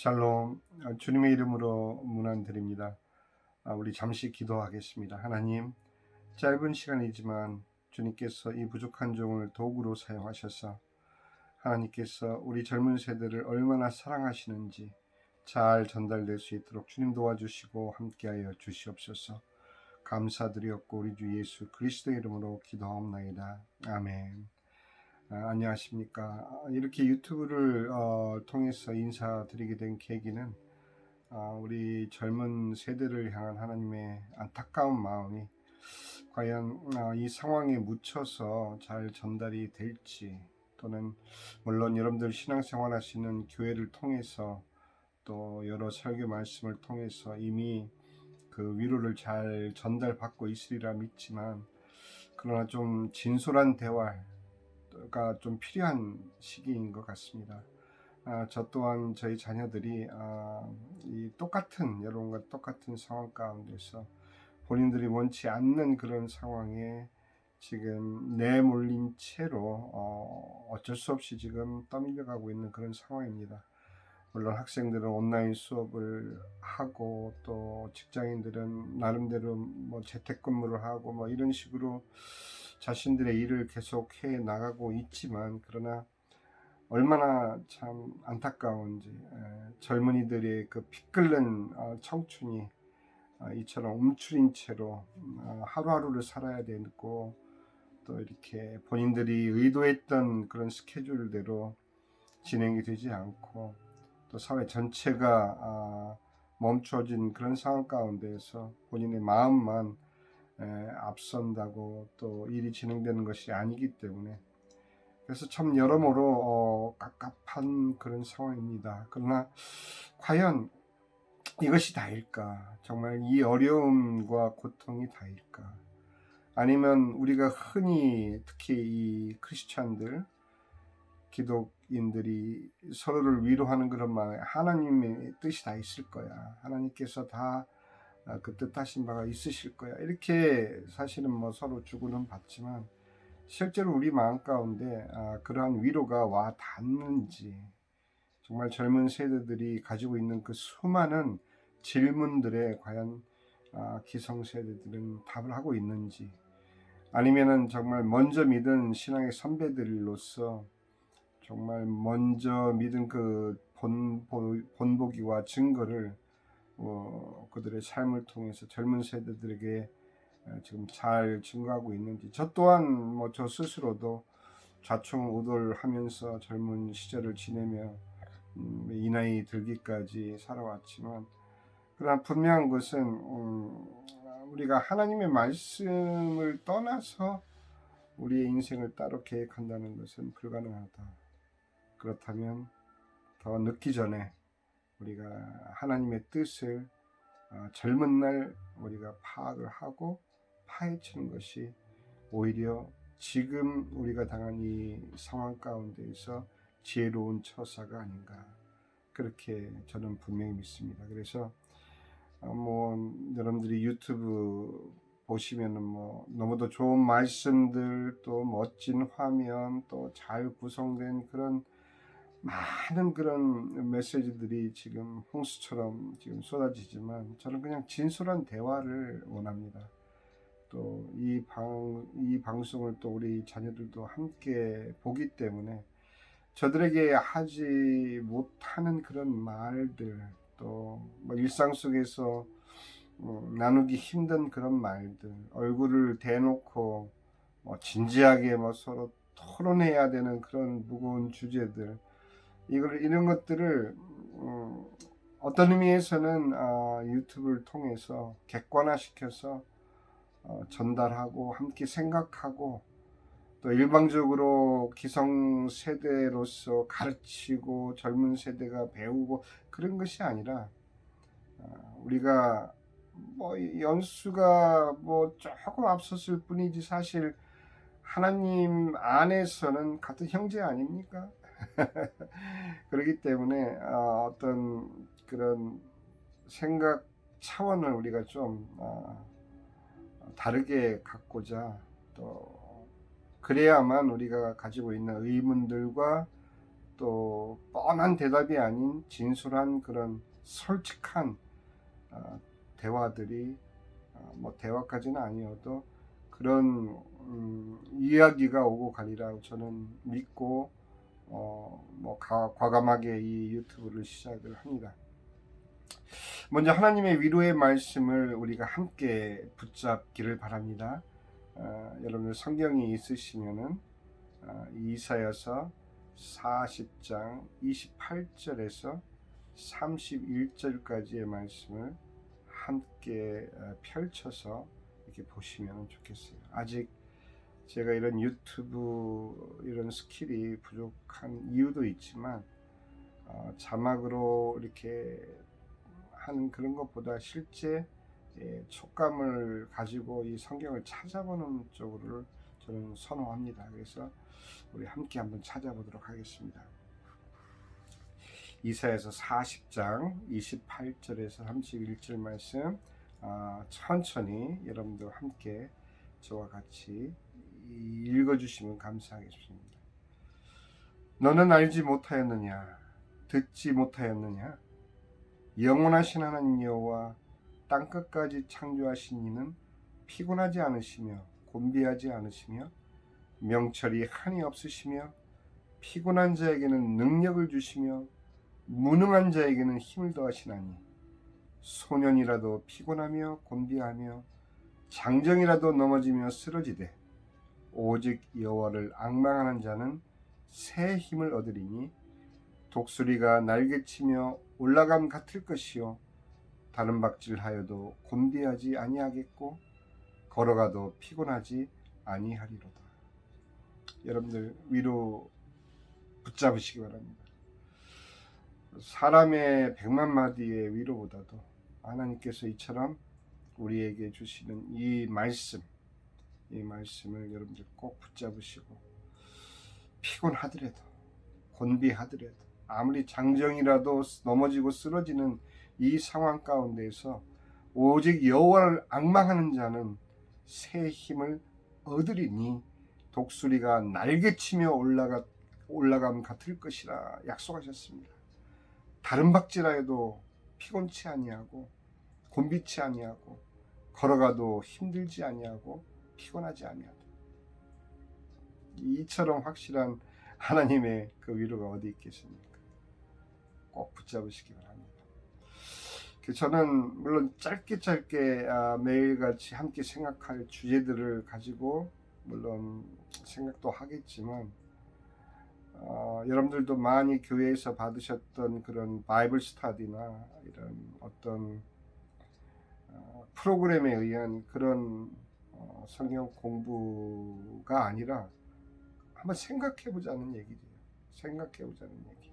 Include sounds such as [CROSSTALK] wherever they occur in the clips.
샬롬 아, 주님의 이름으로 문안 드립니다. 아, 우리 잠시 기도하겠습니다. 하나님 짧은 시간이지만 주님께서 이 부족한 종을 도구로 사용하셔서 하나님께서 우리 젊은 세대를 얼마나 사랑하시는지 잘 전달될 수 있도록 주님 도와주시고 함께하여 주시옵소서. 감사드리었고 우리 주 예수 그리스도 이름으로 기도하옵나이다. 아멘. 아, 안녕하십니까. 아, 이렇게 유튜브를 어, 통해서 인사드리게 된 계기는 아, 우리 젊은 세대를 향한 하나님의 안타까운 마음이 과연 아, 이 상황에 묻혀서 잘 전달이 될지 또는 물론 여러분들 신앙생활 하시는 교회를 통해서 또 여러 설교 말씀을 통해서 이미 그 위로를 잘 전달받고 있으리라 믿지만 그러나 좀 진솔한 대화 가좀 필요한 시기인 것 같습니다. 아, 저 또한 저희 자녀들이 아, 이 똑같은 여러분과 똑같은 상황 가운데서 본인들이 원치 않는 그런 상황에 지금 내몰린 채로 어, 어쩔 수 없이 지금 떠밀려가고 있는 그런 상황입니다. 물론 학생들은 온라인 수업을 하고 또 직장인들은 나름대로 뭐 재택근무를 하고 뭐 이런 식으로 자신들의 일을 계속 해 나가고 있지만 그러나 얼마나 참 안타까운지 에, 젊은이들의 그 피끓는 어, 청춘이 어, 이처럼 움츠린 채로 어, 하루하루를 살아야 되고 또 이렇게 본인들이 의도했던 그런 스케줄대로 진행이 되지 않고 또 사회 전체가 아, 멈춰진 그런 상황 가운데에서 본인의 마음만 에, 앞선다고 또 일이 진행되는 것이 아니기 때문에 그래서 참 여러모로 어, 깝깝한 그런 상황입니다. 그러나 과연 이것이 다일까? 정말 이 어려움과 고통이 다일까? 아니면 우리가 흔히 특히 이 크리스찬들 기독인들이 서로를 위로하는 그런 마음에 하나님의 뜻이 다 있을 거야. 하나님께서 다 그 뜻하신 바가 있으실 거야. 이렇게 사실은 뭐 서로 주고는 받지만 실제로 우리 마음 가운데 아, 그러한 위로가 와 닿는지 정말 젊은 세대들이 가지고 있는 그 수많은 질문들에 과연 아, 기성 세대들은 답을 하고 있는지 아니면은 정말 먼저 믿은 신앙의 선배들로서 정말 먼저 믿은 그 본보, 본보기와 증거를 어, 그들의 삶을 통해서 젊은 세대들에게 어, 지금 잘 증거하고 있는지 저 또한 뭐 저 스스로도 좌충우돌하면서 젊은 시절을 지내며 음, 이 나이 들기까지 살아왔지만 그러나 분명한 것은 음, 우리가 하나님의 말씀을 떠나서 우리의 인생을 따로 계획한다는 것은 불가능하다. 그렇다면 더 늦기 전에 우리가 하나님의 뜻을 어, 젊은 날 우리가 파악을 하고 파헤치는 것이 오히려 지금 우리가 당한 이 상황 가운데에서 지혜로운 처사가 아닌가 그렇게 저는 분명히 믿습니다. 그래서 어, 뭐 여러분들이 유튜브 보시면은 뭐 너무도 좋은 말씀들 또 멋진 화면 또 잘 구성된 그런 많은 그런 메시지들이 지금 홍수처럼 지금 쏟아지지만 저는 그냥 진솔한 대화를 원합니다. 또 이 방, 이 방송을 또 우리 자녀들도 함께 보기 때문에 저들에게 하지 못하는 그런 말들 또 뭐 일상 속에서 어, 나누기 힘든 그런 말들 얼굴을 대놓고 뭐 진지하게 뭐 서로 토론해야 되는 그런 무거운 주제들 이걸 이런 것들을 음, 어떤 의미에서는 어, 유튜브를 통해서 객관화시켜서 어, 전달하고 함께 생각하고 또 일방적으로 기성 세대로서 가르치고 젊은 세대가 배우고 그런 것이 아니라 어, 우리가 뭐 연수가 뭐 조금 앞섰을 뿐이지 사실 하나님 안에서는 같은 형제 아닙니까? [LAUGHS] 그렇기 때문에 어, 어떤 그런 생각 차원을 우리가 좀 어, 다르게 갖고자 또 그래야만 우리가 가지고 있는 의문들과 또 뻔한 대답이 아닌 진솔한 그런 솔직한 어, 대화들이 어, 뭐 대화까지는 아니어도 그런 음, 이야기가 오고 가리라고 저는 믿고 어, 뭐 가, 과감하게 이 유튜브를 시작을 합니다. 먼저 하나님의 위로의 말씀을 우리가 함께 붙잡기를 바랍니다. 어, 여러분들 성경이 있으시면은 어, 이사여서 40장 28절에서 31절까지의 말씀을 함께 어, 펼쳐서 이렇게 보시면 좋겠어요. 아직 제가 이런 유튜브 이런 스킬이 부족한 이유도 있지만 어, 자막으로 이렇게 하는 그런 것보다 실제 예, 촉감을 가지고 이 성경을 찾아보는 쪽으로 저는 선호합니다. 그래서 우리 함께 한번 찾아보도록 하겠습니다. 이사에서 40장 28절에서 31절 말씀 아, 천천히 여러분들 함께 저와 같이 읽어주시면 감사하겠습니다. 너는 알지 못하였느냐? 듣지 못하였느냐? 영원하신 하나님 여호와 땅 끝까지 창조하신 이는 피곤하지 않으시며 곤비하지 않으시며 명철이 한이 없으시며 피곤한 자에게는 능력을 주시며 무능한 자에게는 힘을 더하시나니 소년이라도 피곤하며 곤비하며 장정이라도 넘어지며 쓰러지되 오직 여호와를 악망하는 자는 새 힘을 얻으리니 독수리가 날개치며 올라감 같을 것이요 다른 박질하여도 곤비하지 아니하겠고 걸어가도 피곤하지 아니하리로다. 여러분들 위로 붙잡으시기 바랍니다. 사람의 백만 마디의 위로보다도 하나님께서 이처럼 우리에게 주시는 이 말씀, 이 말씀을 여러분들 꼭 붙잡으시고 피곤하더라도 곤비하더라도 아무리 장정이라도 넘어지고 쓰러지는 이 상황 가운데서 오직 여호와를 악망하는 자는 새 힘을 얻으리니 독수리가 날개치며 올라가 올라감 같을 것이라 약속하셨습니다. 다른 박질하여도 피곤치 아니하고 곤비치 아니하고 걸어가도 힘들지 아니하고 피곤하지 아니하다. 이처럼 확실한 하나님의 그 위로가 어디 있겠습니까? 꼭 붙잡으시기 바랍니다. 그 저는 물론 짧게 짧게 아, 매일같이 함께 생각할 주제들을 가지고 물론 생각도 하겠지만 어, 여러분들도 많이 교회에서 받으셨던 그런 바이블 스타디나 이런 어떤 어, 프로그램에 의한 그런 어, 성경 공부가 아니라 한번 생각해 보자는 얘기죠. 생각해 보자는 얘기.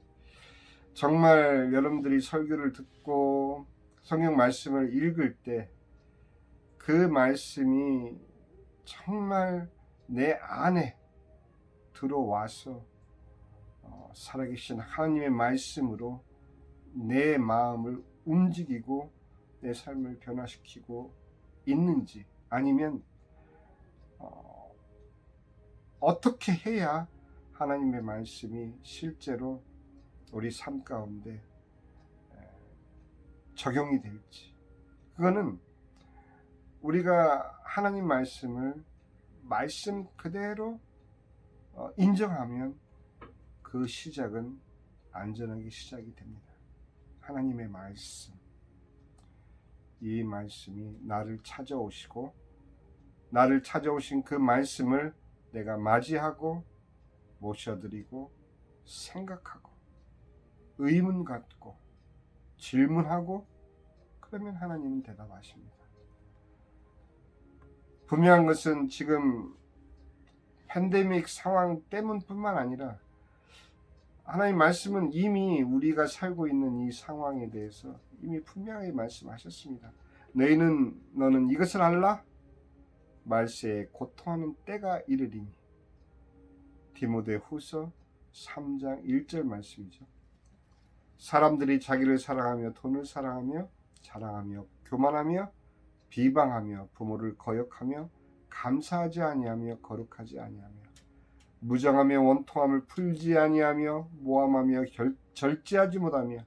정말 여러분들이 설교를 듣고 성경 말씀을 읽을 때 그 말씀이 정말 내 안에 들어와서 어, 살아계신 하나님의 말씀으로 내 마음을 움직이고 내 삶을 변화시키고 있는지 아니면 어, 어떻게 해야 하나님의 말씀이 실제로 우리 삶 가운데 적용이 될지 그거는 우리가 하나님 말씀을 말씀 그대로 어, 인정하면 그 시작은 안전하게 시작이 됩니다. 하나님의 말씀. 이 말씀이 나를 찾아오시고, 나를 찾아오신 그 말씀을 내가 맞이하고, 모셔드리고, 생각하고, 의문 갖고, 질문하고, 그러면 하나님은 대답하십니다. 분명한 것은 지금 팬데믹 상황 때문뿐만 아니라 하나님 말씀은 이미 우리가 살고 있는 이 상황에 대해서 이미 분명하게 말씀하셨습니다. 너희는 너는 이것을 알라? 말세에 고통하는 때가 이르리니. 디모데 후서 3장 1절 말씀이죠. 사람들이 자기를 사랑하며 돈을 사랑하며 자랑하며 교만하며 비방하며 부모를 거역하며 감사하지 아니하며 거룩하지 아니하며 무정하며 원통함을 풀지 아니하며 모함하며 결, 절제하지 못하며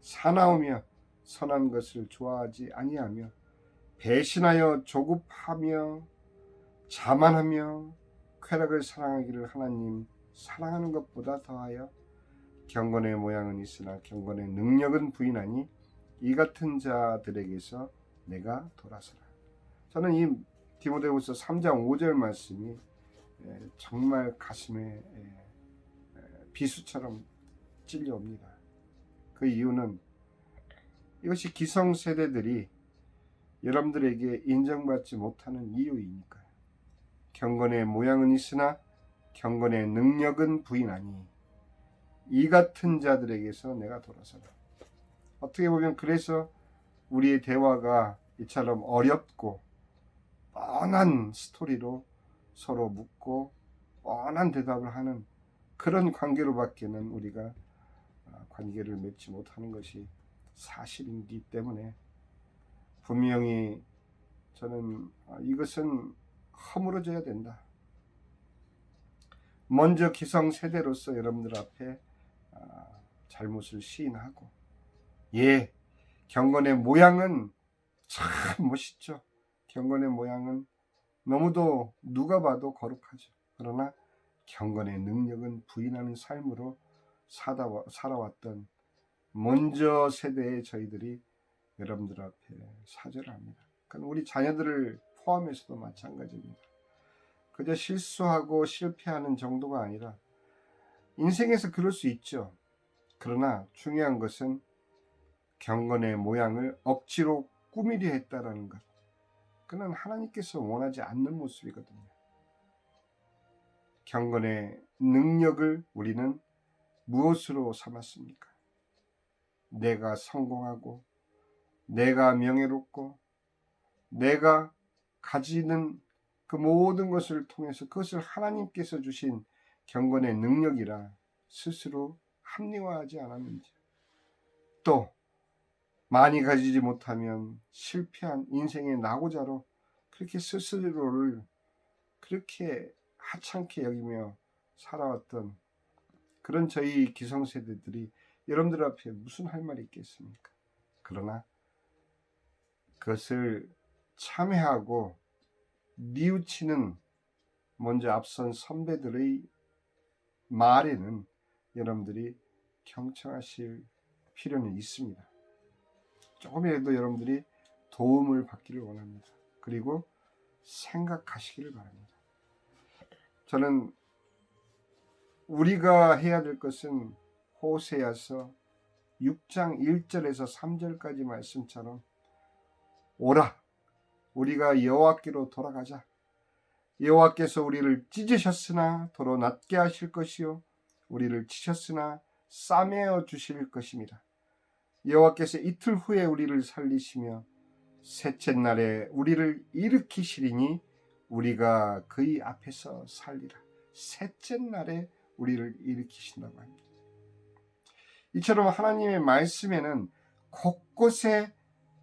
사나우며 선한 것을 좋아하지 아니하며 배신하여 조급하며 자만하며 쾌락을 사랑하기를 하나님 사랑하는 것보다 더하여 경건의 모양은 있으나 경건의 능력은 부인하니 이 같은 자들에게서 내가 돌아서라. 저는 이 디모데후서 3장 5절 말씀이 예, 정말 가슴에 비수처럼 찔려옵니다. 그 이유는 이것이 기성 세대들이 여러분들에게 인정받지 못하는 이유이니까요. 경건의 모양은 있으나 경건의 능력은 부인하니 이 같은 자들에게서 내가 돌아서라. 어떻게 보면 그래서 우리의 대화가 이처럼 어렵고 뻔한 스토리로 서로 묻고 뻔한 대답을 하는 그런 관계로밖에는 우리가 아, 관계를 맺지 못하는 것이 사실이기 때문에 분명히 저는 아, 이것은 허물어져야 된다. 먼저 기성 세대로서 여러분들 앞에 아, 잘못을 시인하고 예 경건의 모양은 참 멋있죠. 경건의 모양은 너무도 누가 봐도 거룩하죠. 그러나 경건의 능력은 부인하는 삶으로 살아왔던 먼저 세대의 저희들이 여러분들 앞에 사죄합니다. 그건 우리 자녀들을 포함해서도 마찬가지입니다. 그저 실수하고 실패하는 정도가 아니라 인생에서 그럴 수 있죠. 그러나 중요한 것은 경건의 모양을 억지로 꾸미려 했다라는 것. 그는 하나님께서 원하지 않는 모습이거든요. 경건의 능력을 우리는 무엇으로 삼았습니까? 내가 성공하고, 내가 명예롭고, 내가 가지는 그 모든 것을 통해서 그것을 하나님께서 주신 경건의 능력이라 스스로 합리화하지 않았는지. 또, 많이 가지지 못하면 실패한 인생의 낙오자로 그렇게 스스로를 그렇게 하찮게 여기며 살아왔던 그런 저희 기성세대들이 여러분들 앞에 무슨 할 말이 있겠습니까? 그러나 그것을 참회하고 뉘우치는 먼저 앞선 선배들의 말에는 여러분들이 경청하실 필요는 있습니다. 조금이라도 여러분들이 도움을 받기를 원합니다. 그리고 생각하시기를 바랍니다. 저는 우리가 해야 될 것은 호세아서 6장 1절에서 3절까지 말씀처럼 오라 우리가 여호와께로 돌아가자 여호와께서 우리를 찢으셨으나 도로 낫게 하실 것이요 우리를 치셨으나 싸매어 주실 것입니다. 여호와께서 이틀 후에 우리를 살리시며 셋째 날에 우리를 일으키시리니 우리가 그의 앞에서 살리라. 셋째 날에 우리를 일으키신다고 합니다. 이처럼 하나님의 말씀에는 곳곳에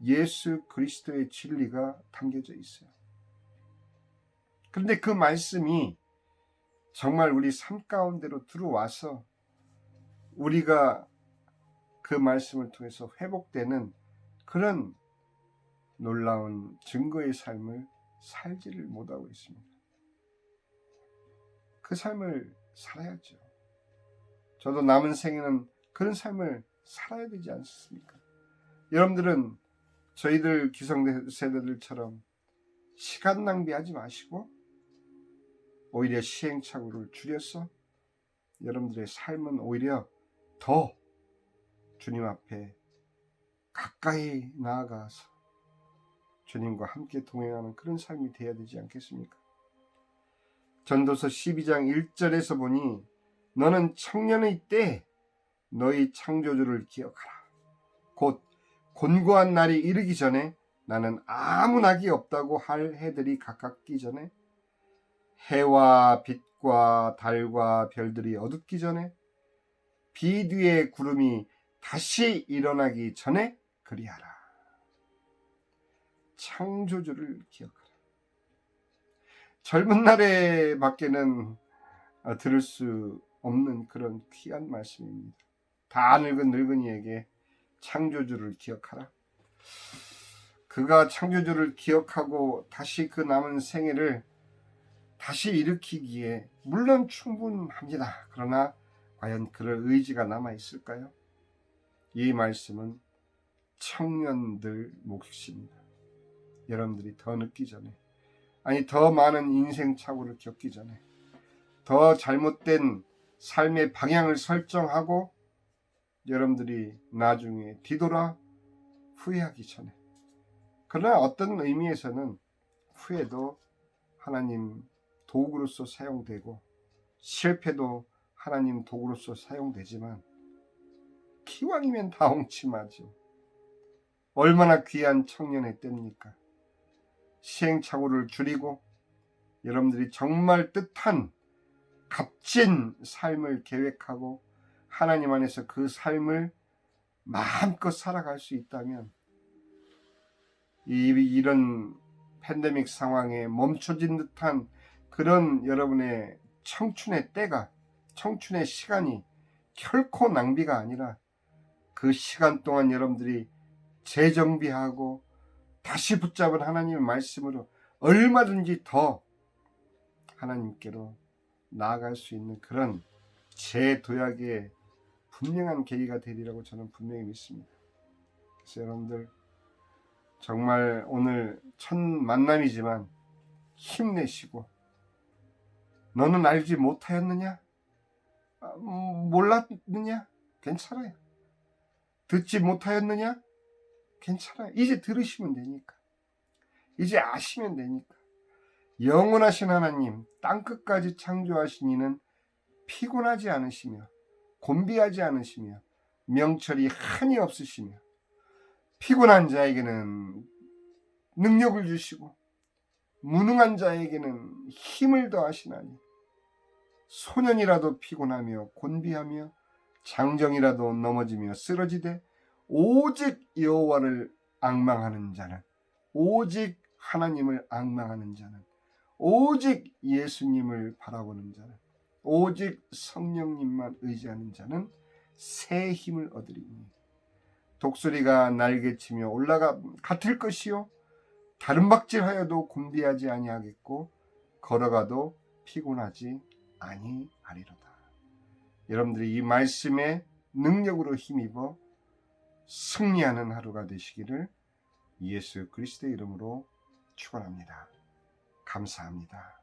예수 그리스도의 진리가 담겨져 있어요. 그런데 그 말씀이 정말 우리 삶 가운데로 들어와서 우리가 그 말씀을 통해서 회복되는 그런 놀라운 증거의 삶을 살지를 못하고 있습니다. 그 삶을 살아야죠. 저도 남은 생에는 그런 삶을 살아야 되지 않습니까? 여러분들은 저희들 기성세대들처럼 시간 낭비하지 마시고 오히려 시행착오를 줄여서 여러분들의 삶은 오히려 더 주님 앞에 가까이 나아가서 주님과 함께 동행하는 그런 삶이 되어야 되지 않겠습니까? 전도서 12장 1절에서 보니 너는 청년의 때 너희 창조주를 기억하라. 곧 곤고한 날이 이르기 전에 나는 아무 낙이 없다고 할 해들이 가깝기 전에 해와 빛과 달과 별들이 어둡기 전에 비 뒤에 구름이 다시 일어나기 전에 그리하라. 창조주를 기억하라. 젊은 날에 밖에는 어, 들을 수 없는 그런 귀한 말씀입니다. 다 늙은 늙은이에게 창조주를 기억하라. 그가 창조주를 기억하고 다시 그 남은 생애를 다시 일으키기에 물론 충분합니다. 그러나 과연 그럴 의지가 남아 있을까요? 이 말씀은 청년들 몫입니다. 여러분들이 더 늦기 전에 아니 더 많은 인생 착오를 겪기 전에 더 잘못된 삶의 방향을 설정하고 여러분들이 나중에 뒤돌아 후회하기 전에 그러나 어떤 의미에서는 후회도 하나님 도구로서 사용되고 실패도 하나님 도구로서 사용되지만 기왕이면 다 옹치마죠. 얼마나 귀한 청년의 때입니까? 시행착오를 줄이고 여러분들이 정말 뜻한 값진 삶을 계획하고 하나님 안에서 그 삶을 마음껏 살아갈 수 있다면 이, 이런 팬데믹 상황에 멈춰진 듯한 그런 여러분의 청춘의 때가 청춘의 시간이 결코 낭비가 아니라 그 시간 동안 여러분들이 재정비하고 다시 붙잡은 하나님의 말씀으로 얼마든지 더 하나님께로 나아갈 수 있는 그런 재도약의 분명한 계기가 되리라고 저는 분명히 믿습니다. 그래서 여러분들 정말 오늘 첫 만남이지만 힘내시고 너는 알지 못하였느냐? 아, 음, 몰랐느냐? 괜찮아요. 듣지 못하였느냐? 괜찮아요. 이제 들으시면 되니까. 이제 아시면 되니까. 영원하신 하나님, 땅끝까지 창조하신 이는 피곤하지 않으시며, 곤비하지 않으시며, 명철이 한이 없으시며, 피곤한 자에게는 능력을 주시고, 무능한 자에게는 힘을 더하시나니, 소년이라도 피곤하며 곤비하며 장정이라도 넘어지며 쓰러지되 오직 여호와를 악망하는 자는 오직 하나님을 악망하는 자는 오직 예수님을 바라보는 자는 오직 성령님만 의지하는 자는 새 힘을 얻으리니 독수리가 날개치며 올라가 같을 것이요 다른 박질하여도 곤비하지 아니하겠고 걸어가도 피곤하지 아니하리로다. 여러분들이 이 말씀의 능력으로 힘입어 승리하는 하루가 되시기를 예수 그리스도의 이름으로 축원합니다. 감사합니다.